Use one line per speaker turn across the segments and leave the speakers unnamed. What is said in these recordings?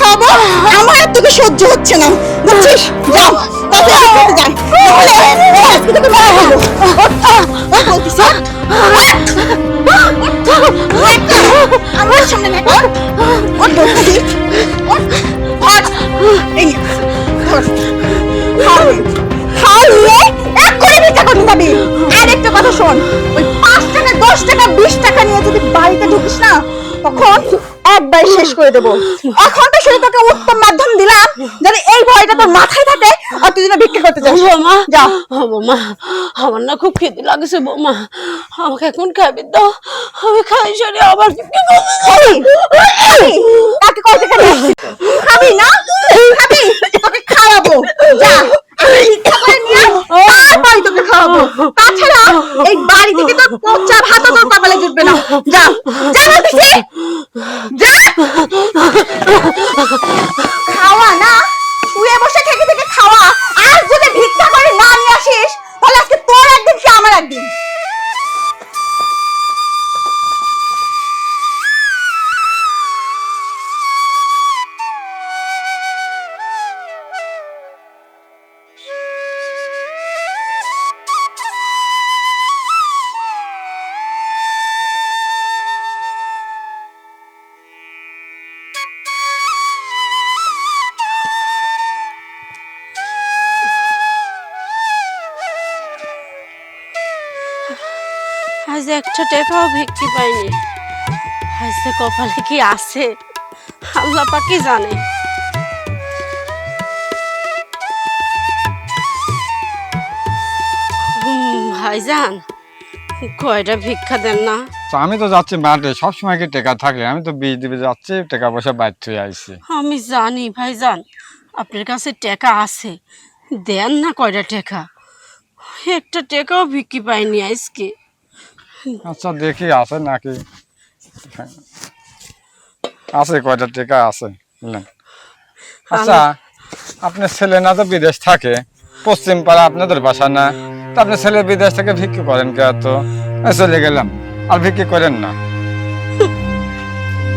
খাওয়াবো আমার তোকে সহ্য হচ্ছে না। বুঝছিস? যাও সামনে করতে করে দেবো। এখন তো শুধু তোকে উত্তম মাধ্যম দিলাম যাতে এই ভয়টা তোর মাথায় থাকে আর তুই যেন ভিক্ষা করতে যাস।
বৌমা
যা।
বৌমা আমার না খুব খিদে লাগছে বৌমা। আমাকে এখন খাবি দাও আমি খাই সারি আবার করতে
খাবি খাবি? কয় টাকা খাবি না? খাবি? তোকে খাওয়াবো। যা তারপরে তোকে খাওয়াবো। তাছাড়া এই বাড়ি থেকে তোর পচা ভাতও তোর কপালে জুটবে না। যা।
আজ একটা টাকাও ভিক্ষি পাইনি। যে কপালে কি আছে আল্লাহ পাকি জানে। ভাইজান কয়টা ভিক্ষা দেন না?
তো আমি তো যাচ্ছি মাঠে সবসময় কি টাকা থাকে? আমি তো বিয়ে দিবে যাচ্ছি টাকা পয়সা বাইর হয়ে আইছি।
আমি জানি ভাইজান আপনার কাছে টাকা আছে। দেন না কয়টা টাকা? একটা টাকাও ভিক্ষি পাইনি আজকে।
আচ্ছা দেখি আছে নাকি। আছে, কয়টা টাকা আছে, বুঝলেন? আচ্ছা আপনার ছেলে না তো বিদেশ থাকে, পশ্চিম পাড়া আপনাদের বাসা না, তো আপনার ছেলে বিদেশ থেকে ভিক্ষি করেন কে তো চলে গেলাম, আর ভিক্ষি করেন না।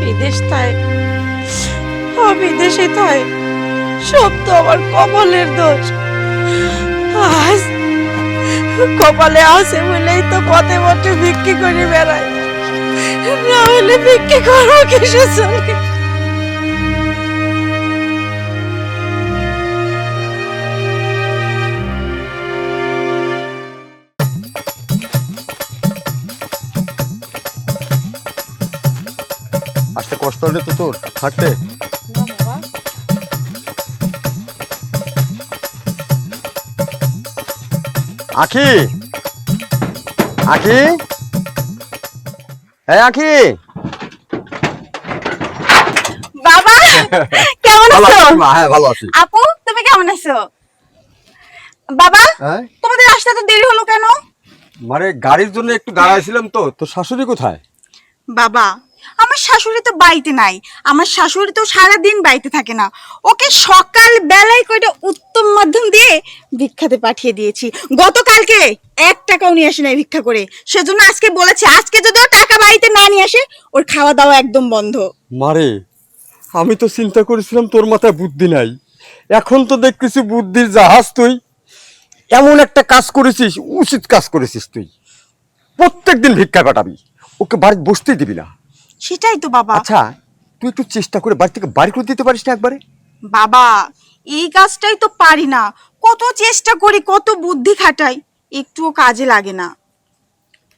বিদেশ তাই। বিদেশে তাই। সব তো আমার কপালের দোষ। আজ কপালে আছে বলেই তো পথে পথে বিক্রি করে বেড়ায়। না হলে বিক্রি করব কিসে চলে
কষ্ট হলে তো তোর থাকতে আখি। আখি। হ্যাঁ আখি।
বাবা কেমন আছো?
হ্যাঁ ভালো আছি।
আপু তুমি কেমন আছো? বাবা
হ্যাঁ?
তোমাদের আসতে তো দেরি হলো কেন?
মানে গাড়ির জন্য একটু দাঁড়াইছিলাম তো তোর শাশুড়ি কোথায়?
বাবা আমার শাশুড়ি তো বাড়িতে নাই। আমার শাশুড়ি তো সারা দিন বাড়িতে থাকে না। ওকে সকাল বেলায় কয়টা উত্তম মাধ্যম দিয়ে ভিক্ষাতে পাঠিয়ে দিয়েছি। গতকালকে এক টাকাও নিয়ে আসে নাই ভিক্ষা করে। সেজন্য আজকে বলেছে, আজকে যদি টাকা বাড়িতে না নিয়ে আসে, ওর খাওয়া দাওয়া একদম বন্ধ।
মারে, আমি তো চিন্তা করেছিলাম তোর মাথায় বুদ্ধি নাই। এখন তো দেখতেছি বুদ্ধির জাহাজ তুই। এমন একটা কাজ করেছিস, উচিত কাজ করেছিস তুই। প্রত্যেকদিন ভিক্ষা কাটাবি ওকে বাড়ি বসতেই দিবি না।
সেটাই তো বাবা।
আচ্ছা তুই একটু চেষ্টা করে বাড়ি থেকে বাড়ি করে দিতে পারিস না একবারে?
বাবা এই কাজটাই তো পারি না। কত চেষ্টা করি কত বুদ্ধি খাটাই একটুও কাজে লাগে না।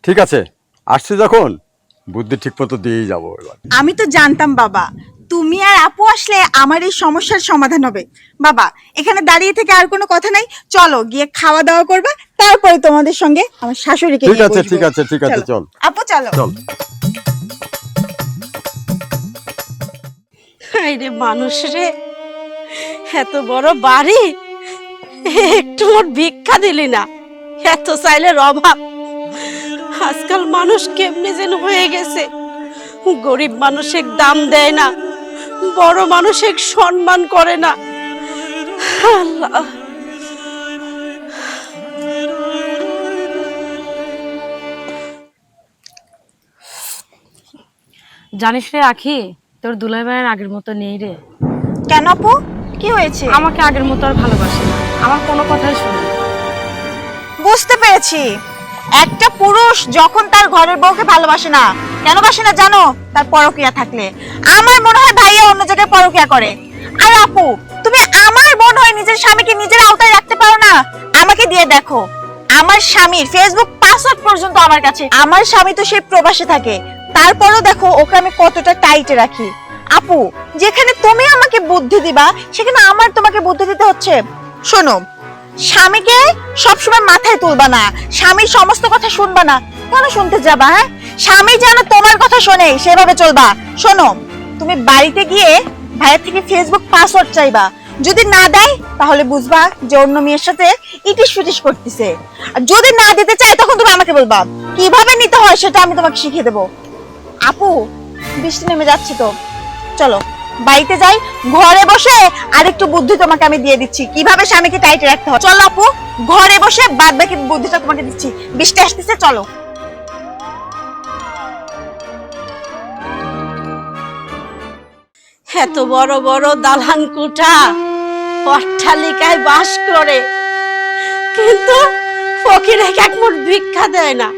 ঠিক আছে আসছে যখন। বুদ্ধি ঠিক মতো দিয়েই যাব এবার।
আমি তো জানতাম বাবা তুমি আর আপু আসলে আমার এই সমস্যার সমাধান হবে। বাবা এখানে দাঁড়িয়ে থেকে আর কোনো কথা নাই। চলো গিয়ে খাওয়া দাওয়া করবা তারপরে তোমাদের সঙ্গে আমার শাশুড়িকে
ঠিক
নিয়ে
আছে,
বসবো।
ঠিক আছে, ঠিক আছে, চল।
আপু চলো।
চল।
রে মানুষ রে, এত বড় বাড়ি? একটু মোট ভিক্ষা দিলি না, এত চাইলের অভাব। আজকাল মানুষ কেমনে যেন হয়ে গেছে। গরিব মানুষের দাম দেয় না, বড় মানুষের সম্মান করে না। আল্লাহ।
জানিস রে আখি তোর দুলাই ভাইয়ের আগের মতো নেই রে।
কেন আপু? কি হয়েছে?
আমাকে আগের মতো আর ভালোবাসে না। আমার কোনো কথাই শুনে
বুঝতে পেরেছি। একটা পুরুষ যখন তার ঘরের বউকে ভালোবাসে না কেন বাসে না জানো? তার পরকিয়া থাকলে। আমার মনে হয় ভাইয়া অন্য জায়গায় পরকিয়া করে। আর আপু তুমি আমার বোন হয়ে নিজের স্বামীকে নিজের আওতায় রাখতে পারো না। আমাকে দিয়ে দেখো। আমার স্বামীর ফেসবুক পাসওয়ার্ড পর্যন্ত আমার কাছে। আমার স্বামী তো সেই প্রবাসে থাকে। তারপরও দেখো, ওকে আমি কতটা টাইটে রাখি। আপু, যেখানে তুমি আমাকে বুদ্ধি দিবা, সেখানে আমার তোমাকে বুদ্ধি দিতে হচ্ছে। শোনো, স্বামীকে সবসময় মাথায় তুলবা না। স্বামীর সমস্ত কথা শুনবা না। কেন শুনতে যাবা হ্যাঁ? স্বামী যেন তোমার কথা শোনে, সেভাবে চলবা। শোনো, তুমি বাড়িতে গিয়ে ভাইয়ের থেকে ফেসবুক পাসওয়ার্ড চাইবা। যদি না দেয়, তাহলে বুঝবা যে অন্য মেয়ের সাথে ইটিস ফিটিস করতেছে। আর যদি না দিতে চায়, তখন তুমি আমাকে বলবা। কীভাবে নিতে হয়, সেটা আমি তোমাকে শিখিয়ে দেবো। আপু, বৃষ্টি নেমে যাচ্ছে তো। চলো, বাড়িতে যাই, ঘরে বসে আরেকটু বুদ্ধি তোমাকে আমি দিয়ে দিচ্ছি। কীভাবে স্বামীকে টাইটে রাখতে হয়? চলো আপু, ঘরে বসে বাদ বাকি বুদ্ধিটা তোমাকে দিচ্ছি। বৃষ্টি আসতেছে, চলো।
এত বড় বড় দালান কুঠা অট্টালিকায় বাস করে। কিন্তু ফকির এক এক ভিক্ষা দেয় না।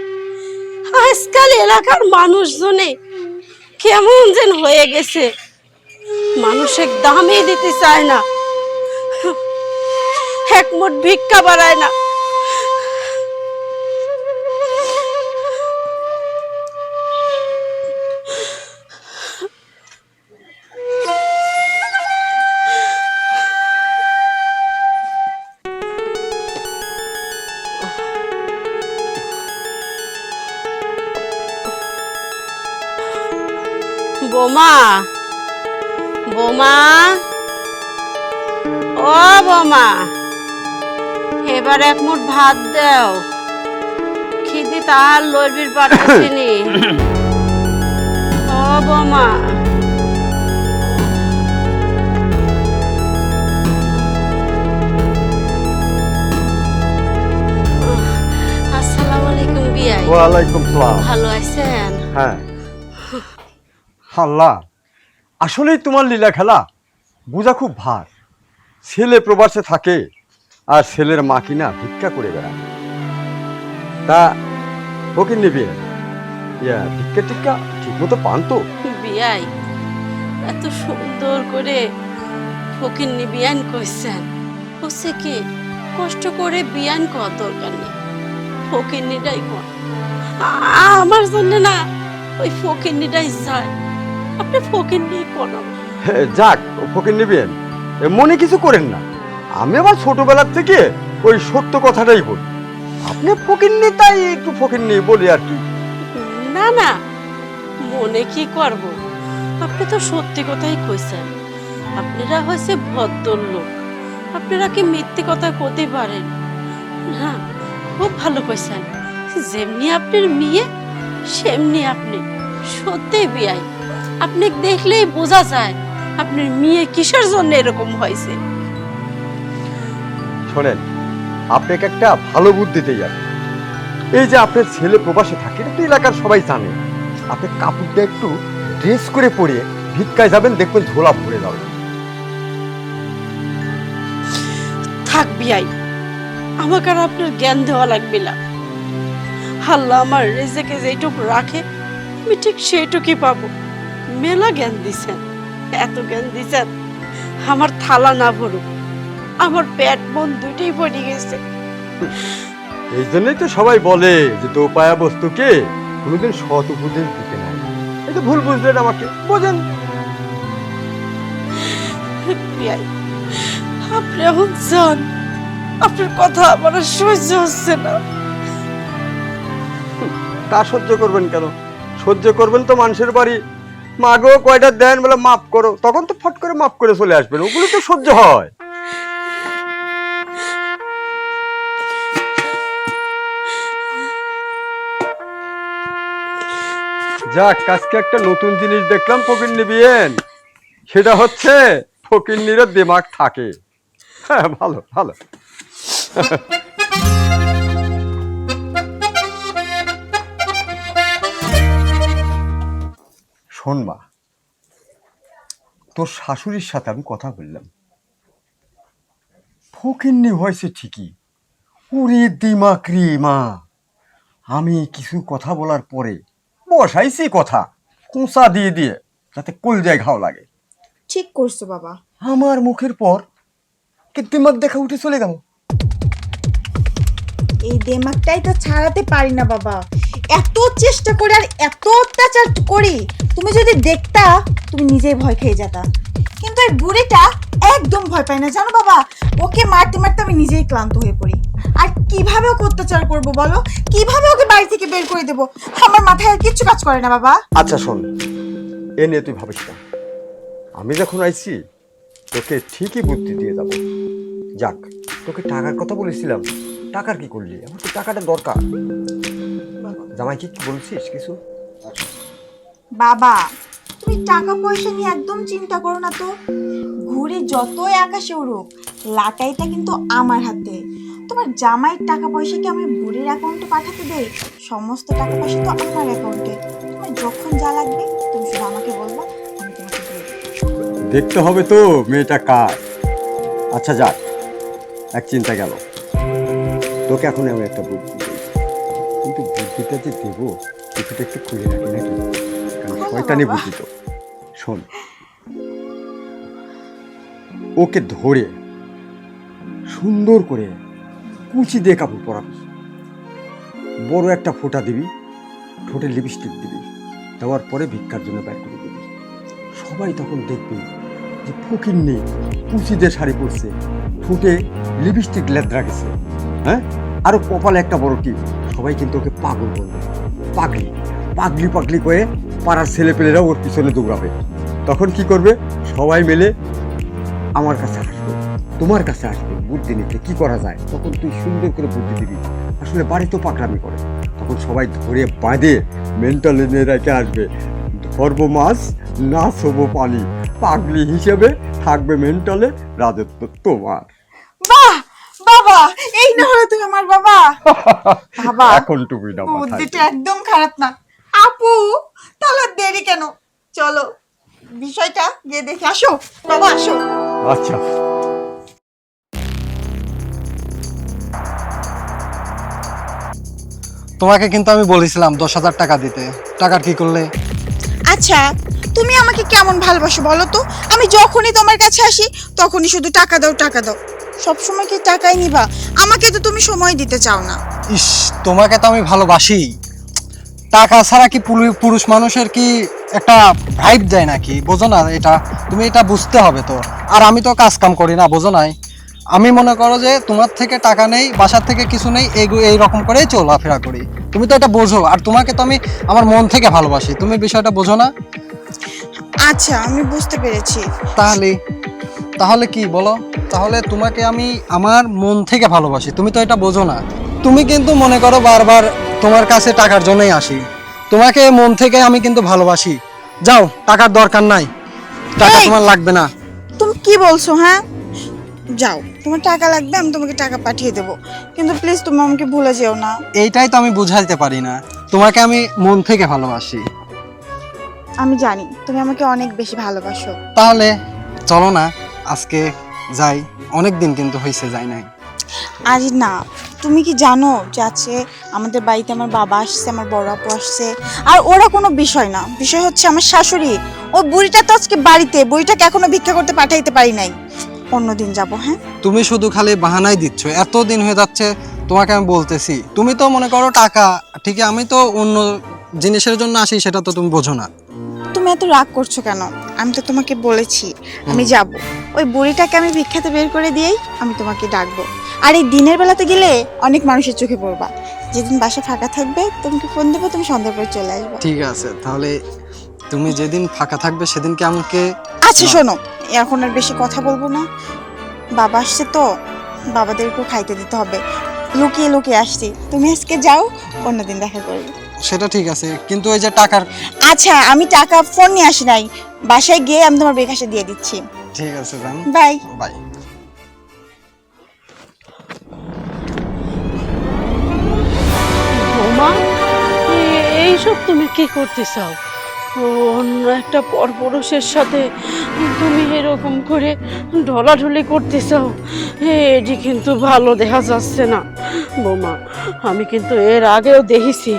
আজকাল এলাকার মানুষজনে কেমন যেন হয়ে গেছে। মানুষের দামই দিতে চায় না। একমুট ভিক্ষা বাড়ায় না। বোমা। ও বোমা এবার এক মুঠ ভাত দাও। খিদি তার লইবির পাঠাচ্ছিনি ও বোমা।
ওয়ালাইকুম সালাম।
ভালো আছেন?
হ্যাঁ। আল্লাহ আসলেই তোমার লীলা খেলা? বোঝা খুব ভার। ছেলে প্রবাসে থাকে, আর ছেলের মা কিনা ভিক্ষা করে বেড়ায়। তা ওকে নেবে ইয়া, ভিক্ষা টিক্ষা ঠিক মতো পান তো?
বিয়াই, এত সুন্দর করে ফকিন্নি বিয়ান কইছেন। হচ্ছে কি, কষ্ট করে বিয়ান কর দরকার নেই। ফকিন্নিটাই কর। আমার জন্য না, ওই ফকিন্নিটাই যায় আপনি ফকিন্নি কোন
হে, যাক ফকির নেবেন। মনে কিছু করেন না। আমি আবার ছোটবেলার থেকে ওই সত্য কথাটাই বলি। আপনি ফকির নি তাই একটু ফকির নি বলি আর কি।
না না মনে কি করব? আপনি তো সত্যি কথাই কইছেন। আপনারা হয়েছে ভদ্রলোক। আপনারা কি মিথ্যে কথা কতে পারেন? না খুব ভালো কইছেন। যেমনি আপনার মেয়ে সেমনি আপনি। সত্যি বিয়াই। আপনি দেখলেই বোঝা যায় আপনার মেয়ে কিসের জন্য এরকম হয়েছে।
শোনেন আপনাকে একটা ভালো বুদ্ধিতে যাবে এই যে আপনার ছেলে প্রবাসে থাকে এটা তো এলাকার সবাই জানে। আপনি কাপড়টা একটু ড্রেস করে পরিয়ে ভিক্ষায় যাবেন দেখবেন ঝোলা ভরে যাবে।
থাক বিয়াই আমাকে আর আপনার জ্ঞান দেওয়া লাগবে না। আল্লাহ আমার রেজেকে যেটুক রাখে আমি ঠিক সেইটুকুই পাবো। মেলা জ্ঞান দিছেন এত জ্ঞান দিছেন আমার থালা না ভরুক আমার পেট মন দুইটাই পড়ে গেছে।
এই জন্যই তো সবাই বলে যে দোপায়া বস্তুকে কোনোদিন সৎ উপদেশ দিতে নাই। এই তো ভুল বুঝলেন আমাকে বোঝেন।
আপনি এখন যান আপনার কথা আমার সহ্য হচ্ছে না।
তা সহ্য করবেন কেন? সহ্য করবেন তো মানুষের বাড়ি। মাগো কয়টা দেন বলে মাফ করো। তখন তো ফট করে মাফ করে চলে আসবেন, ওগুলো তো সহ্য হয়। যাক, আজকে একটা নতুন জিনিস দেখলাম ফকির নিবিয়েন সেটা হচ্ছে ফকির নিরও দিমাগ থাকে। হ্যাঁ ভালো ভালো। শোন মা তোর শাশুড়ির সাথে আমি কথা বললাম। ফকিন্নি হয়েছে ঠিকই। দিমাক রে মা। আমি কিছু কথা বলার পরে বসাইছি কথা কুঁচা দিয়ে দিয়ে যাতে কুল কলজায় ঘাও লাগে।
ঠিক করছ বাবা।
আমার মুখের পর কি দিমাগ দেখা উঠে চলে গেল?
এই দেমাকটাই তো ছাড়াতে পারি না বাবা। এত চেষ্টা করে আর এত অত্যাচার করি, তুমি যদি দেখতা, তুমি নিজেই ভয় খেয়ে যেতা। কিন্তু এই বুড়িটা একদম ভয় পায় না। জানো বাবা, ওকে মারতে মারতে আমি নিজেই ক্লান্ত হয়ে পড়ি। আর কীভাবে ওকে অত্যাচার করব বলো? কীভাবে ওকে বাড়ি থেকে বের করে দেব? আমার মাথায় আর কিচ্ছু কাজ করে না বাবা।
আচ্ছা শোন। এ নিয়ে তুই ভাবিস না। আমি যখন আইছি, তোকে ঠিকই বুদ্ধি দিয়ে যাব। যাক, তোকে টাকার কথা বলেছিলাম। টাকার কি করলি? আমার তো টাকাটা দরকার। জামাই কি বলছিস কিছু?
বাবা তুমি টাকা পয়সা নিয়ে একদম চিন্তা করো না তো। ঘুরে যতই আকাশে উড়ুক লাটাইটা কিন্তু আমার হাতে। তোমার জামাইয়ের টাকা পয়সা কি আমি বুড়ির অ্যাকাউন্টে পাঠাতে দেই? সমস্ত টাকা পয়সা তো আমার অ্যাকাউন্টে তোমার যখন যা লাগবে তুমি শুধু আমাকে বলবা আমি তোমাকে দিয়ে দেবো।
দেখতে হবে তো মেয়েটা কার? আচ্ছা যাক এক চিন্তা গেল। তোকে এখন আমি একটা বুদ্ধি। কিন্তু যে দেবো কিছুটা একটু খুলে রাখি নাকি? কারণ শয়তানি। বুদ্ধি তো। শোন। ওকে ধরে সুন্দর করে কুচি দিয়ে কাপড় পরাবি। বড় একটা ফোঁটা দিবি ঠোঁটে লিপস্টিক দিবি দেওয়ার পরে ভিক্ষার জন্য ব্যাগ করে দিবি। সবাই তখন দেখবে যে ফকির নেই কুচিতে শাড়ি পরছে ঠোঁটে লিপস্টিক লেদ্রা গেছে। হ্যাঁ? আরও কপালে একটা বড় টিপ। সবাই কিন্তু ওকে পাগল বলবে পাগলি পাগলি পাগলি করে পাড়ার ছেলেপেলেরা ওর পিছনে দৌড়াবে। তখন কি করবে? সবাই মিলে আমার কাছে আসবে, তোমার কাছে আসবে। বুদ্ধি নিতে কি করা যায়? তখন তুই সুন্দর করে বুদ্ধি দিবি। আসলে বাড়ি তো পাকড়ামি করে। তখন সবাই ধরে বাঁধে মেন্টাল এনে আসবে ধর্ম মাছ না হব পানি। পাগলি হিসেবে থাকবে মেন্টালে রাজত্ব তোমার।
বাহ! বাবা এই না হলো তুমি আমার বাবা। বাবা
এখন টুপি না
বুদ্ধিটা একদম খারাপ না। আপু তাহলে দেরি কেন? চলো বিষয়টা গিয়ে দেখে আসো। বাবা আসো।
আচ্ছা।
তোমাকে কিন্তু আমি বলেছিলাম দশ হাজার টাকা দিতে। টাকার কি করলে?
আচ্ছা তুমি আমাকে কেমন ভালোবাসো বলো তো? আমি যখনই তোমার কাছে আসি তখনই শুধু টাকা দাও টাকা দাও। সব সময় কি টাকাই নিবা? আমাকে তো তুমি সময় দিতে চাও না।
ইস তোমাকে তো আমি ভালোবাসি। টাকা ছাড়া কি পুরু- পুরুষ মানুষের কি একটা ভাইব দেয় নাকি? বোঝো না এটা তুমি এটা বুঝতে হবে তো। আর আমি তো কাজ কাম করি না বোঝো নাই। আমি মনে করো যে তোমার থেকে টাকা নেই বাসার থেকে কিছু নেই এই এই রকম করেই চলাফেরা করি। তুমি তো এটা বোঝো আর তোমাকে তো আমি আমার মন থেকে ভালোবাসি। তুমি বিষয়টা বোঝো না?
আচ্ছা আমি বুঝতে পেরেছি।
তাহলে তাহলে কি বলো? তাহলে তোমাকে আমি আমার মন থেকে ভালোবাসি। তুমি তো এটা বোঝো না। তুমি কিন্তু মনে করো বারবার তোমার কাছে টাকার জন্যই আসি। তোমাকে মন থেকে আমি কিন্তু ভালোবাসি। যাও টাকার দরকার নাই। টাকা
এই!
তোমার লাগবে না।
তুমি কি বলছো হ্যাঁ? যাও তোমার টাকা লাগবে আমি তোমাকে টাকা পাঠিয়ে দেবো। কিন্তু প্লিজ তুমি আমাকে ভুলে যেও না।
এইটাই তো আমি বুঝাইতে পারি না। তোমাকে আমি মন থেকে ভালোবাসি।
আমি জানি তুমি আমাকে অনেক বেশি ভালোবাসো।
তাহলে চলো না। আজকে যাই অনেক দিন কিন্তু হয়েছে যাই নাই।
আরে না তুমি কি জানো যে আছে আমাদের বাড়িতে আমার বাবা আসছে আমার বড় আপু আসছে? আর ওরা কোনো বিষয় না। বিষয় হচ্ছে আমার শাশুড়ি। ও বুড়িটা তো আজকে বাড়িতে বুড়িটাকে এখনও ভিক্ষা করতে পাঠাইতে পারি নাই। অন্যদিন যাব হ্যাঁ?
তুমি শুধু খালি বাহানাই দিচ্ছ এত দিন হয়ে যাচ্ছে তোমাকে আমি বলতেছি। তুমি তো মনে করো টাকা ঠিক আমি তো অন্য জিনিসের জন্য আসি সেটা তো তুমি বোঝো না।
এত রাগ করছ কেন? আমি তো তোমাকে বলেছি আমি যাব। ওই বুড়িটাকে আমি ভিক্ষাতে বের করে দিয়েই আমি তোমাকে ডাকবো। আর এই দিনের বেলাতে গেলে অনেক মানুষের চোখে পড়বা। যেদিন বাসা ফাঁকা থাকবে তোমাকে ফোন দেবো তুমি সন্ধ্যা পরে চলে আসবে।
ঠিক আছে তাহলে তুমি যেদিন ফাঁকা থাকবে সেদিন কি আমাকে
আচ্ছা শোনো এখন আর বেশি কথা বলব না। বাবা আসছে তো বাবাদেরকেও খাইতে দিতে হবে। লুকিয়ে লুকিয়ে আসছি। তুমি আজকে যাও অন্যদিন দেখা করবে।
সেটা ঠিক আছে কিন্তু ওই যে টাকার
আচ্ছা আমি টাকা ফোন নিয়ে আসি নাই। বাসায় গিয়ে আমি তোমার বেকাশে দিয়ে দিচ্ছি।
ঠিক আছে যান
বাই।
বাই।
বৌমা এইসব তুমি কি করতে চাও? অন্য একটা পরপুরুষের সাথে তুমি এরকম করে ঢলাঢলি করতে চাও এটি কিন্তু ভালো দেখা যাচ্ছে না। বৌমা, আমি কিন্তু এর আগেও দেখেছি,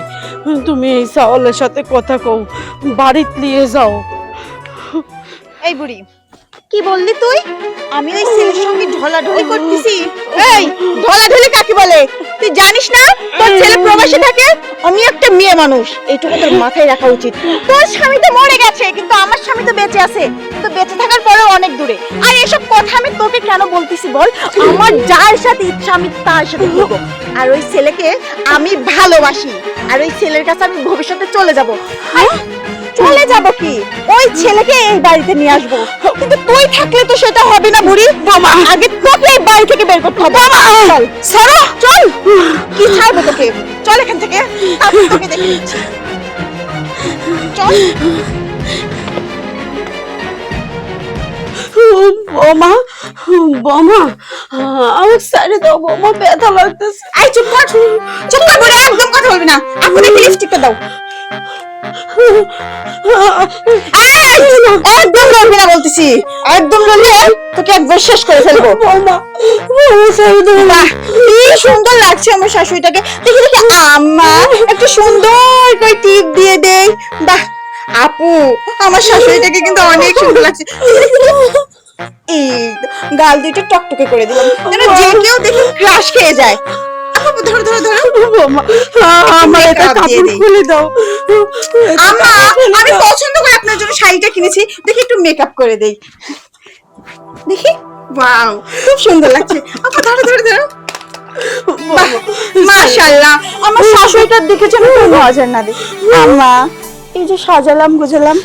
তুমি এই চাওয়ালের সাথে কথা কও, বাড়িতে নিয়ে যাও।
এই বুড়ি কি বললি তুই? আমি ওই ছেলের সঙ্গে ঢলাঢলি করতেছি। এই, ঢলাঢলি কাকে বলে? তুই জানিস না? তোর ছেলে প্রবাসে থাকে, আমি একটা মেয়ে মানুষ। এইটুকু তোর মাথায় রাখা উচিত। তোর স্বামী তো মরে গেছে, কিন্তু আমার স্বামী তো বেঁচে আছে। তো বেঁচে থাকার পরেও অনেক দূরে। আর এসব কথা আমি তোকে কেন বলতেছি বল? আমার যার সাথে ইচ্ছা, আমি তার সাথে ঘুরবো। আর ওই ছেলেকে আমি ভালোবাসি। আর ওই ছেলের কাছে আমি ভবিষ্যতে চলে যাব। চলে যাব কি? ওই ছেলেকে এই বাড়িতে নিয়ে আসব। কিন্তু তুই থাকলে তো সেটা হবে না বুড়ি। বাবা আগে তোকে এই বাড়ি থেকে বের করতে হবে। বাবা চল সরো চল। কি ছাড়বো তোকে? চল এখান থেকে। তারপর তোকে দেখে নিচ্ছি। চল।
বৌমা বৌমা আমার সাইডে দাও বৌমা ব্যথা লাগতেছে।
আই চুপ কর। চুপ কর বুড়ি একদম কথা বলবি না। এখন লিপস্টিকটা দাও। একদম লড়বি না বলতেছি। একদম লড়লে তোকে একবার শেষ করে ফেলব। কি সুন্দর লাগছে আমার শাশুড়িটাকে। দেখি দেখি আম্মা একটু সুন্দর করে টিপ দিয়ে দেই। বাহ আপু আমার শাশুড়িটাকে কিন্তু অনেক সুন্দর লাগছে। এই গাল দুইটা টকটকে করে দিলাম। যেন যে কেউ দেখে ক্রাশ খেয়ে যায়। ধরো ধরো ধরো।
আমার একটা কাপড় খুলে দাও।
আম্মা আমি পছন্দ করে আপনার জন্য শাড়িটা কিনেছি। দেখি একটু মেকআপ করে দেই। দেখি? ওয়াও খুব সুন্দর লাগছে। আপু ধরো ধরো ধরো। মাশাআল্লাহ। আমার শাশুড়িটার দিকে যেন কোনো নজর না দিই। আম্মা এই যে সাজালাম গুজালাম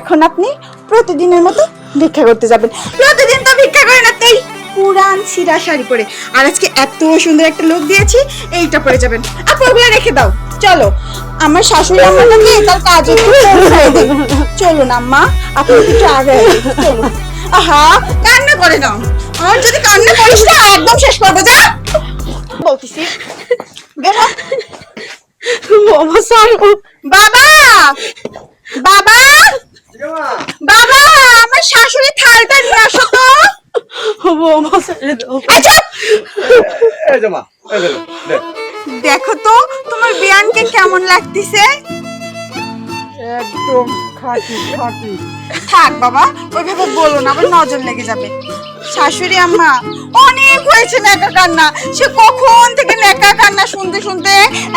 এখন আপনি প্রতিদিনের মতো ভিক্ষা করতে যাবেন। প্রতিদিন তো ভিক্ষা করেন না তাই পুরান সিরা শাড়ি পরে। আর আজকে এত সুন্দর একটা লোক দিয়েছি এইটা পরে যাবেন। আপু ওগুলো রেখে দাও। চলো আমার শাশুড়ি আম্মাটাকে তার কাজে দিই চলুন আম্মা আপনি একটু আগে চলুন আহা কান্না করে নাও আর যদি কান্না করিস না একদম শেষ করব যা। বলতেছি। বাবা! বাবা! বাবা আমার শাশুড়ি থালটা নিয়ে আসো তো।
বৌমা ছেড়ে দাও
এই
এই যে মা এই যে
দেখো তো তোমার বিয়ানকে কেমন লাগতেছে?
একদম খাঁটি খাঁটি।
থাক বাবা ওইভাবে বলো না আবার নজর লেগে যাবে। শাশুড়ি আম্মা অনেক হয়েছে নেকা কান্না। সে কখন থেকে নেকা কান্না শুনতে শুনতে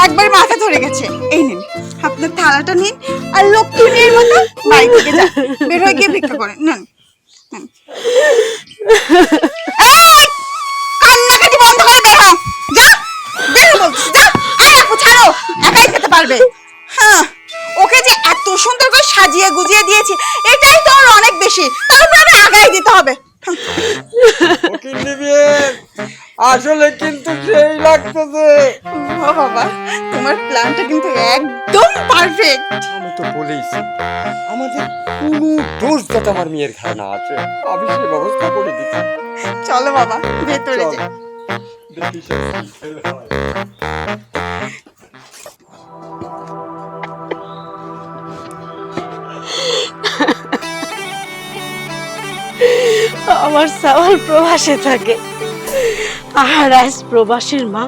একবার মাথা ধরে গেছে। এই নিন আপনার থালাটা নিন আর লক্ষ্মী মেয়ের মতো বাড়ি থেকে যান। বের হয়ে গিয়ে ভিক্ষা করেন। নেন! কান্নাকাটি বন্ধ করে বের। হও যা হও বলছি, যা। আরে আপু ছাড়ো। একাই খেতে পারবে। হ্যাঁ ওকে যে এত সুন্দর করে সাজিয়ে গুজিয়ে দিয়েছি, এটাই তো ওর অনেক বেশি। তার উপরে আরও আগাই দিতে হবে।
আসলে কিন্তু সেই লাগতেছে।
বাবা তোমার প্ল্যানটা কিন্তু একদম পারফেক্ট
আমি তো বলেইছি আমাদের কোনো দোষ যাতে আমার মেয়ের ঘাড়ে না আছে আমি সেই ব্যবস্থা করে দিচ্ছি।
চলো বাবা ভেতরে যাই।
সে।
আমার সাওয়াল প্রবাসে থাকে। আর আজ প্রবাসীর মা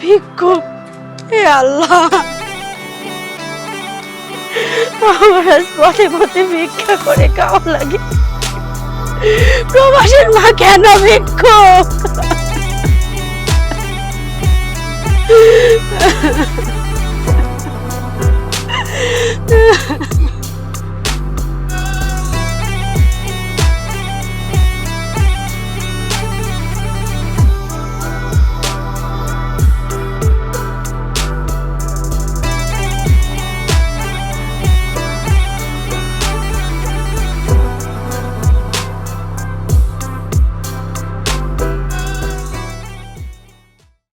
ভিক্ষুক হে আল্লাহ। আমার পথে পথে ভিক্ষা করে খাওয়া লাগে। প্রবাসীর মা কেন ভিক্ষুক